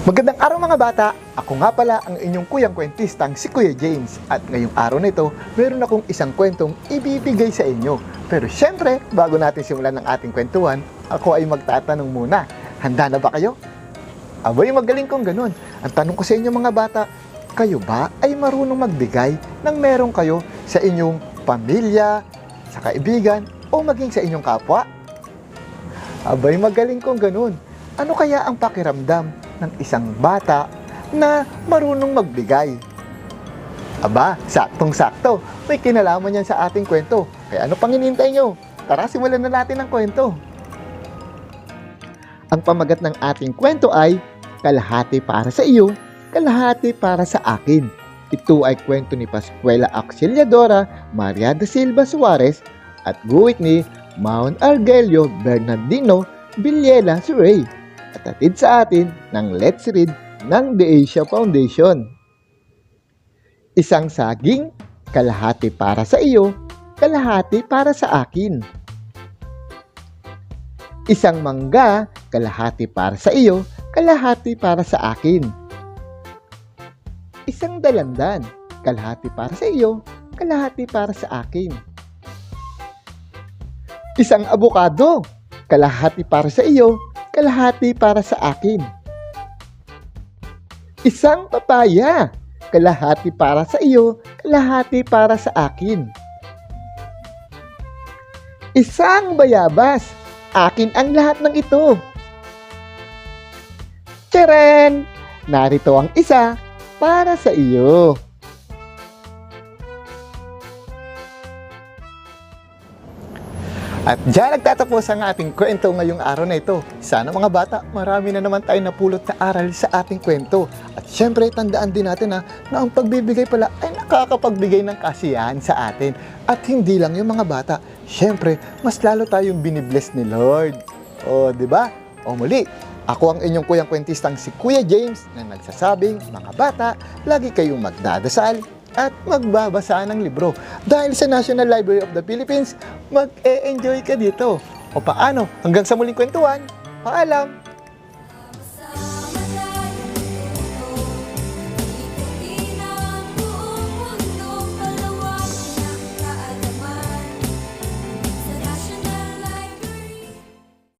Magandang araw mga bata! Ako nga pala ang inyong kuyang kwentistang si Kuya James at ngayong araw na ito, meron akong isang kwentong ibibigay sa inyo. Pero syempre, bago natin simulan ang ating kwentuhan, ako ay magtatanong muna. Handa na ba kayo? Abay, magaling kong ganun. Ang tanong ko sa inyo mga bata, kayo ba ay marunong magbigay ng meron kayo sa inyong pamilya, sa kaibigan, o maging sa inyong kapwa? Abay, magaling kong ganun. Ano kaya ang pakiramdam ng isang bata na marunong magbigay? Aba, saktong-sakto. May kinalaman yan sa ating kwento. Kaya ano pang hinihintay nyo? Tara, simulan na natin ang kwento. Ang pamagat ng ating kwento ay kalahati para sa iyo, kalahati para sa akin. Ito ay kwento ni Pascuela Auxiliadora Maria da Silva Suarez at guhit ni Mount Argelio Bernardino Villela Suray at atid sa atin ng Let's Read ng The Asia Foundation. Isang saging, kalahati para sa iyo, kalahati para sa akin. Isang mangga, kalahati para sa iyo, kalahati para sa akin. Isang dalandan, kalahati para sa iyo, kalahati para sa akin. Isang abukado, kalahati para sa iyo, kalahati para sa akin. Isang papaya, kalahati para sa iyo, kalahati para sa akin. Isang bayabas, akin ang lahat ng ito. Tcharan! Narito ang isa para sa iyo. At dyan nagtatapos ang ating kwento ngayong araw na ito. Sana mga bata, marami na naman tayo napulot na aral sa ating kwento. At syempre, tandaan din natin na, na ang pagbibigay pala ay nakakapagbigay ng kasiyahan sa atin. At hindi lang yung mga bata. Syempre, mas lalo tayong binibless ni Lord. O, di ba? O muli, ako ang inyong kuyang kwentistang si Kuya James na nagsasabing, mga bata, lagi kayong magdadasal at magbabasa ng libro. Dahil sa National Library of the Philippines, mag-e-enjoy ka dito. O paano? Hanggang sa muling kwentuhan, paalam!